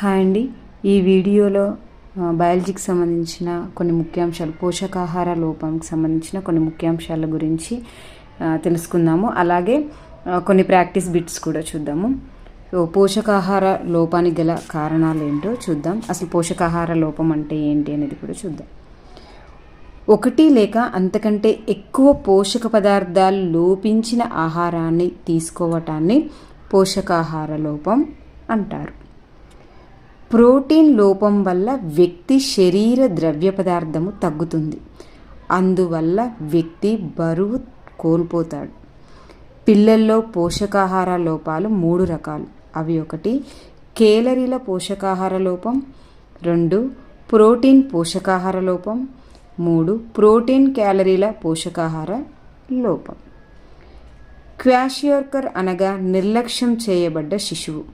Hi అండి. ఈ వీడియోలో బయాలజీకి సంబంధించిన కొన్ని ముఖ్యాంశాలు పోషకాహార లోపంకి సంబంధించిన కొన్ని ముఖ్యాంశాల గురించి తెలుసుకుందాము. అలాగే కొన్ని ప్రాక్టీస్ బిట్స్ కూడా చూద్దాము. పోషకాహార లోపానికి గల కారణాలు ఏంటో చూద్దాం. అసలు పోషకాహార లోపం అంటే ఏంటి అనేది కూడా చూద్దాం. ఒకటి లేక అంతకంటే ఎక్కువ పోషక పదార్థాలు లోపించిన ఆహారాన్ని తీసుకోవటాన్ని పోషకాహార లోపం అంటారు. ప్రోటీన్ లోపం వల్ల వ్యక్తి శరీర ద్రవ్య పదార్థము తగ్గుతుంది. అందువల్ల వ్యక్తి బరువు కోల్పోతాడు. పిల్లల్లో పోషకాహార లోపాలు మూడు రకాలు. అవి ఒకటి కేలరీల పోషకాహార లోపం. రెండు ప్రోటీన్ పోషకాహార లోపం. మూడు ప్రోటీన్ క్యాలరీల పోషకాహార లోపం. క్వాషియోర్కర్ అనగా నిర్లక్ష్యం చేయబడ్డ శిశువు.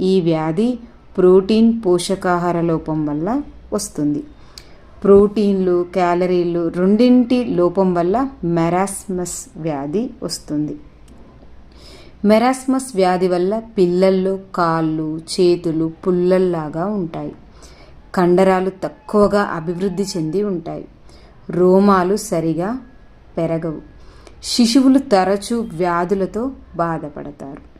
ఈ వ్యాధి ప్రోటీన్ పోషకాహార లోపం వల్ల వస్తుంది. ప్రోటీన్లు క్యాలరీలు రెండింటి లోపం వల్ల మెరాస్మస్ వ్యాధి వస్తుంది. మెరాస్మస్ వ్యాధి వల్ల పిల్లల్లో కాళ్ళు చేతులు పుల్లల్లాగా ఉంటాయి. కండరాలు తక్కువగా అభివృద్ధి చెంది ఉంటాయి. రోమాలు సరిగా పెరగవు. శిశువులు తరచూ వ్యాధులతో బాధపడతారు.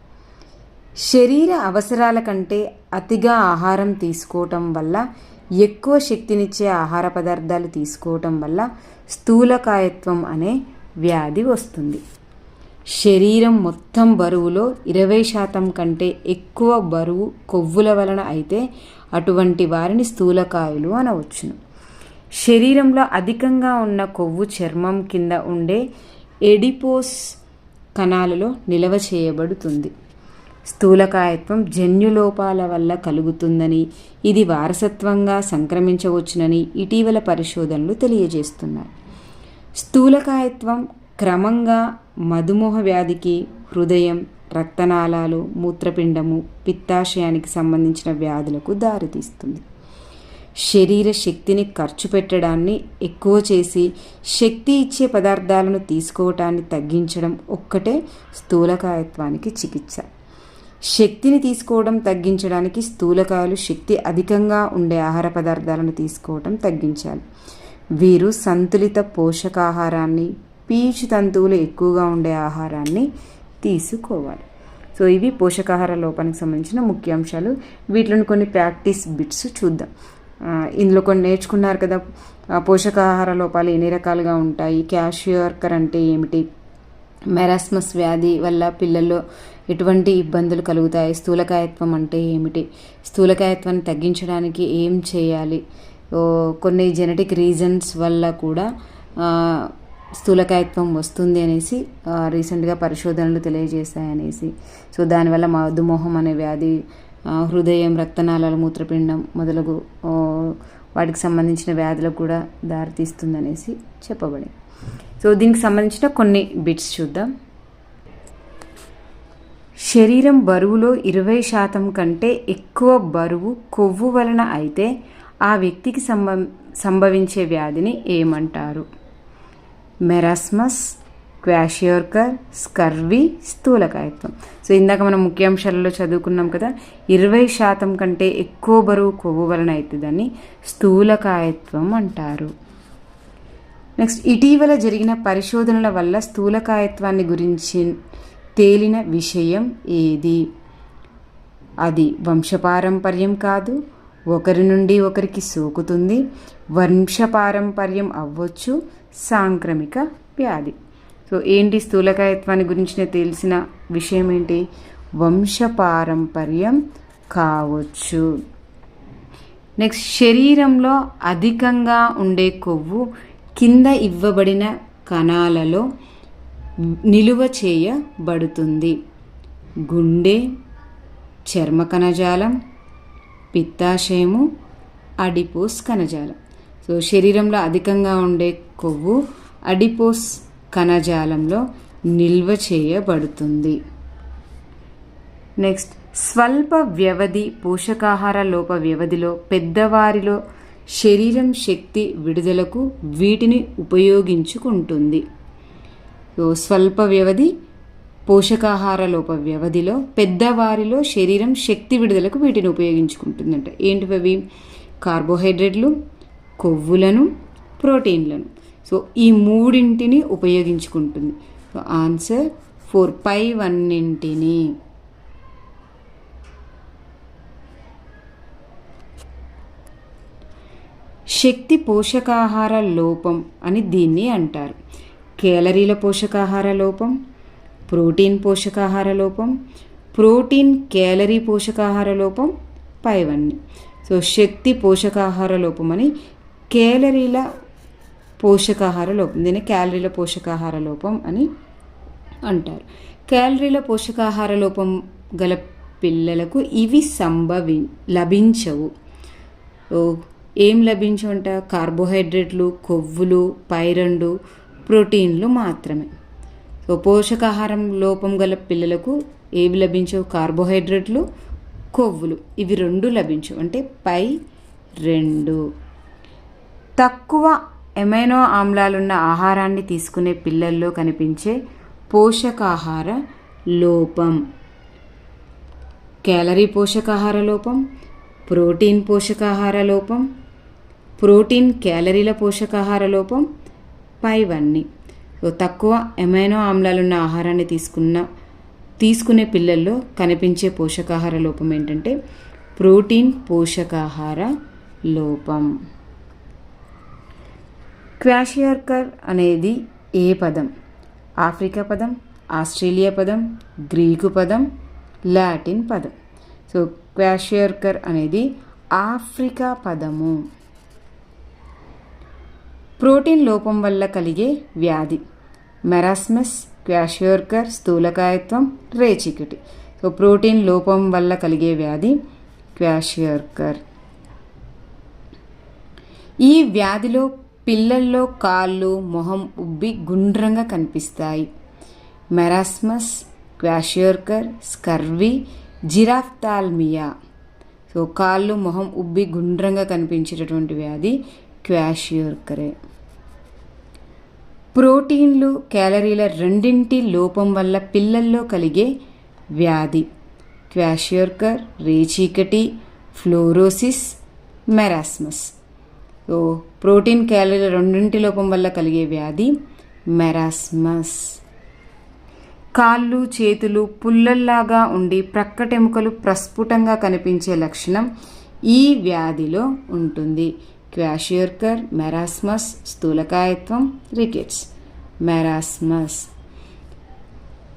శరీర అవసరాల కంటే అతిగా ఆహారం తీసుకోవటం వల్ల ఎక్కువ శక్తినిచ్చే ఆహార పదార్థాలు తీసుకోవటం వల్ల స్థూలకాయత్వం అనే వ్యాధి వస్తుంది. శరీరం మొత్తం బరువులో ఇరవై శాతం కంటే ఎక్కువ బరువు కొవ్వుల వలన అయితే అటువంటి వారిని స్థూలకాయులు అనవచ్చును. శరీరంలో అధికంగా ఉన్న కొవ్వు చర్మం కింద ఉండే ఎడిపోస్ కణాలలో నిల్వ చేయబడుతుంది. స్థూలకాయత్వం జన్యులోపాల వల్ల కలుగుతుందని ఇది వారసత్వంగా సంక్రమించవచ్చునని ఇటీవల పరిశోధనలు తెలియజేస్తున్నాయి. స్థూలకాయత్వం క్రమంగా మధుమేహ వ్యాధికి హృదయం రక్తనాళాలు మూత్రపిండము పిత్తాశయానికి సంబంధించిన వ్యాధులకు దారితీస్తుంది. శరీర శక్తిని ఖర్చు పెట్టడాన్ని ఎక్కువ చేసి శక్తి ఇచ్చే పదార్థాలను తీసుకోవటాన్ని తగ్గించడం ఒక్కటే స్థూలకాయత్వానికి చికిత్స. శక్తిని తీసుకోవడం తగ్గించడానికి స్థూలకాయలు శక్తి అధికంగా ఉండే ఆహార పదార్థాలను తీసుకోవడం తగ్గించాలి. వీరు సంతులిత పోషకాహారాన్ని పీచు తంతువులు ఎక్కువగా ఉండే ఆహారాన్ని తీసుకోవాలి. సో ఇవి పోషకాహార లోపానికి సంబంధించిన ముఖ్యాంశాలు వీటిలోని కొన్ని ప్రాక్టీస్ బిట్స్ చూద్దాం. ఇందులో కొన్ని నేర్చుకున్నారు కదా. పోషకాహార లోపాలు ఎన్ని రకాలుగా ఉంటాయి? క్యాషియర్కర్ అంటే ఏమిటి? మెరాస్మస్ వ్యాధి వల్ల పిల్లల్లో ఎటువంటి ఇబ్బందులు కలుగుతాయి? స్థూలకాయత్వం అంటే ఏమిటి? స్థూలకాయత్వాన్ని తగ్గించడానికి ఏం చేయాలి? కొన్ని జెనెటిక్ రీజన్స్ వల్ల కూడా స్థూలకాయత్వం వస్తుంది అనేసి రీసెంట్గా పరిశోధనలు తెలియజేశాయనేసి. సో దానివల్ల మధుమోహం అనే వ్యాధి హృదయం రక్తనాళాలు మూత్రపిండం మొదలగు వాటికి సంబంధించిన వ్యాధులకు కూడా దారితీస్తుందనేసి చెప్పబడింది. సో దీనికి సంబంధించిన కొన్ని బిట్స్ చూద్దాం. శరీరం బరువులో ఇరవై శాతం కంటే ఎక్కువ బరువు కొవ్వు వలన అయితే ఆ వ్యక్తికి సంభ సంభవించే వ్యాధిని ఏమంటారు? మెరాస్మస్ క్వాషియోర్కర్ స్కర్వి స్థూలకాయత్వం. సో ఇందాక మనం ముఖ్యాంశాలలో చదువుకున్నాం కదా ఇరవై శాతం కంటే ఎక్కువ బరువు కొవ్వు వలన అయితే దాన్ని స్థూలకాయత్వం అంటారు. నెక్స్ట్ ఇటీవల జరిగిన పరిశోధనల వల్ల స్థూలకాయత్వాన్ని గురించి తేలిన విషయం ఏది? అది వంశపారంపర్యం కాదు. ఒకరి నుండి ఒకరికి సోకుతుంది. వంశపారంపర్యం అవ్వచ్చు. సాంక్రమిక వ్యాధి. సో ఏంటి స్థూలకాయత్వాన్ని గురించిన తెలిసిన విషయం ఏంటి? వంశపారంపర్యం కావచ్చు. నెక్స్ట్ శరీరంలో అధికంగా ఉండే కొవ్వు కింద ఇవ్వబడిన కణాలలో నిలువ చేయబడుతుంది. గుండె చర్మ కణజాలం పిత్తాశయము అడిపోస్ కణజాలం. సో శరీరంలో అధికంగా ఉండే కొవ్వు అడిపోస్ కణజాలంలో నిల్వ చేయబడుతుంది. నెక్స్ట్ స్వల్ప వ్యవధి పోషకాహార లోప వ్యవధిలో పెద్దవారిలో శరీరం శక్తి విడుదలకు వీటిని ఉపయోగించుకుంటుంది. సో స్వల్ప వ్యవధి పోషకాహార లోప వ్యవధిలో పెద్దవారిలో శరీరం శక్తి విడుదలకు వీటిని ఉపయోగించుకుంటుందంట. ఏంటివి అవి కార్బోహైడ్రేట్లు కొవ్వులను ప్రోటీన్లను. సో ఈ మూడింటిని ఉపయోగించుకుంటుంది. సో ఆన్సర్ ఫోర్ పై వన్నింటిని. శక్తి పోషకాహార లోపం అని దీన్ని అంటారు. కేలరీల పోషకాహార లోపం ప్రోటీన్ పోషకాహార లోపం ప్రోటీన్ క్యాలరీ పోషకాహార లోపం పైవన్నీ. సో శక్తి పోషకాహార లోపం అని కేలరీల పోషకాహార లోపం దీన్ని క్యాలరీల పోషకాహార లోపం అని అంటారు. క్యాలరీల పోషకాహార లోపం గల పిల్లలకు ఇవి సంభవి లభించవు. ఏం లభించవంట కార్బోహైడ్రేట్లు కొవ్వులు పైరండు ప్రోటీన్లు మాత్రమే. సో పోషకాహారం లోపం గల పిల్లలకు ఏవి లభించవు? కార్బోహైడ్రేట్లు కొవ్వులు. ఇవి రెండు లభించవు. అంటే పై రెండు. తక్కువ ఎమైనో ఆమ్లాలున్న ఆహారాన్ని తీసుకునే పిల్లల్లో కనిపించే పోషకాహార లోపం. క్యాలరీ పోషకాహార లోపం ప్రోటీన్ పోషకాహార లోపం ప్రోటీన్ క్యాలరీల పోషకాహార లోపం పైవన్నీ. సో తక్కువ ఎమైనో ఆమ్లాలున్న ఆహారాన్ని తీసుకున్న తీసుకునే పిల్లల్లో కనిపించే పోషకాహార లోపం ఏంటంటే ప్రోటీన్ పోషకాహార లోపం. క్వాషియర్కర్ అనేది ఏ పదం? ఆఫ్రికా పదం ఆస్ట్రేలియా పదం గ్రీకు పదం లాటిన్ పదం. సో క్వాషియర్కర్ అనేది ఆఫ్రికా పదము. ప్రోటీన్ లోపం వల్ల కలిగే వ్యాధి. మెరాస్మస్ క్వాషియోర్కర్ స్థూలకాయత్వం రేచికటి. సో ప్రోటీన్ లోపం వల్ల కలిగే వ్యాధి క్వాషియోర్కర్ ఈ వ్యాధిలో పిల్లల్లో కాళ్ళు మొహం ఉబ్బి గుండ్రంగా కనిపిస్తాయి. Marasmus kwashiorkor scurvy xerophthalmia. So కాళ్ళు మొహం ఉబ్బి గుండ్రంగా కనిపించేటటువంటి వ్యాధి క్వాషియోర్కరే. ప్రోటీన్లు క్యాలరీల రెండింటి లోపం వల్ల పిల్లల్లో కలిగే వ్యాధి. క్వాషియోర్కర్ రేచీకటి ఫ్లోరోసిస్ మెరాస్మస్. సో ప్రోటీన్ క్యాలరీల రెండింటి లోపం వల్ల కలిగే వ్యాధి మెరాస్మస్. కాళ్ళు చేతులు పుల్లల్లాగా ఉండి ప్రక్కటెముకలు ప్రస్ఫుటంగా కనిపించే లక్షణం ఈ వ్యాధిలో ఉంటుంది. క్వాషియర్కర్ మెరాస్మస్ స్థూలకాయత్వం రికెట్స్ మెరాస్మస్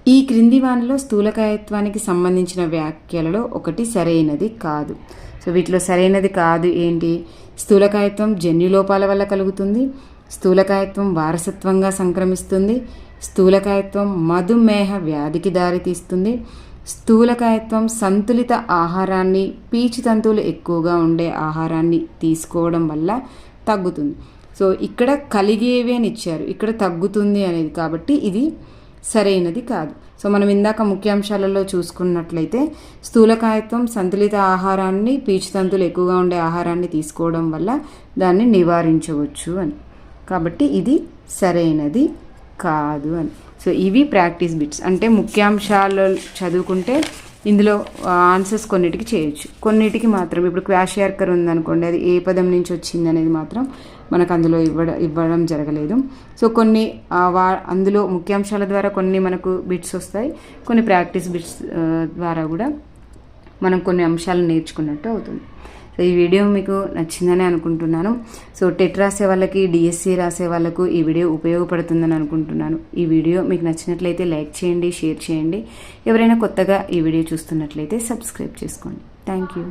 ఈ క్రింది వానిలో స్థూలకాయత్వానికి సంబంధించిన వ్యాఖ్యలలో ఒకటి సరైనది కాదు. సో వీటిలో సరైనది కాదు ఏంటి? స్థూలకాయత్వం జన్యులోపాల వల్ల కలుగుతుంది. స్థూలకాయత్వం వారసత్వంగా సంక్రమిస్తుంది. స్థూలకాయత్వం మధుమేహ వ్యాధికి దారితీస్తుంది. స్థూలకాయత్వం సంతులిత ఆహారాన్ని పీచు తంతువులు ఎక్కువగా ఉండే ఆహారాన్ని తీసుకోవడం వల్ల తగ్గుతుంది. సో ఇక్కడ కలిగేవి అని ఇచ్చారు. ఇక్కడ తగ్గుతుంది అనేది కాబట్టి ఇది సరైనది కాదు. సో మనం ఇందాక ముఖ్యాంశాలలో చూసుకున్నట్లయితే స్థూలకాయత్వం సంతులిత ఆహారాన్ని పీచు తంతులు ఎక్కువగా ఉండే ఆహారాన్ని తీసుకోవడం వల్ల దాన్ని నివారించవచ్చు అని. కాబట్టి ఇది సరైనది కాదు అని. సో ఇవి ప్రాక్టీస్ బిట్స్. అంటే ముఖ్యాంశాలు చదువుకుంటే ఇందులో ఆన్సర్స్ కొన్నిటికి చేయొచ్చు. కొన్నిటికి మాత్రం ఇప్పుడు క్వాష్ యార్కర్ ఉందనుకోండి అది ఏ పదం నుంచి వచ్చింది అనేది మాత్రం మనకు అందులో ఇవ్వడం ఇవ్వడం జరగలేదు. సో కొన్ని వా అందులో ముఖ్యాంశాల ద్వారా కొన్ని మనకు బిట్స్ వస్తాయి. కొన్ని ప్రాక్టీస్ బిట్స్ ద్వారా కూడా మనం కొన్ని అంశాలు నేర్చుకున్నట్టు అవుతుంది. సో ఈ వీడియో మీకు నచ్చిందని అనుకుంటున్నాను. సో టెట్ రాసే వాళ్ళకి డిఎస్సి రాసే వాళ్ళకు ఈ వీడియో ఉపయోగపడుతుందని అనుకుంటున్నాను. ఈ వీడియో మీకు నచ్చినట్లయితే లైక్ చేయండి షేర్ చేయండి. ఎవరైనా కొత్తగా ఈ వీడియో చూస్తున్నట్లయితే సబ్స్క్రైబ్ చేసుకోండి. Thank you.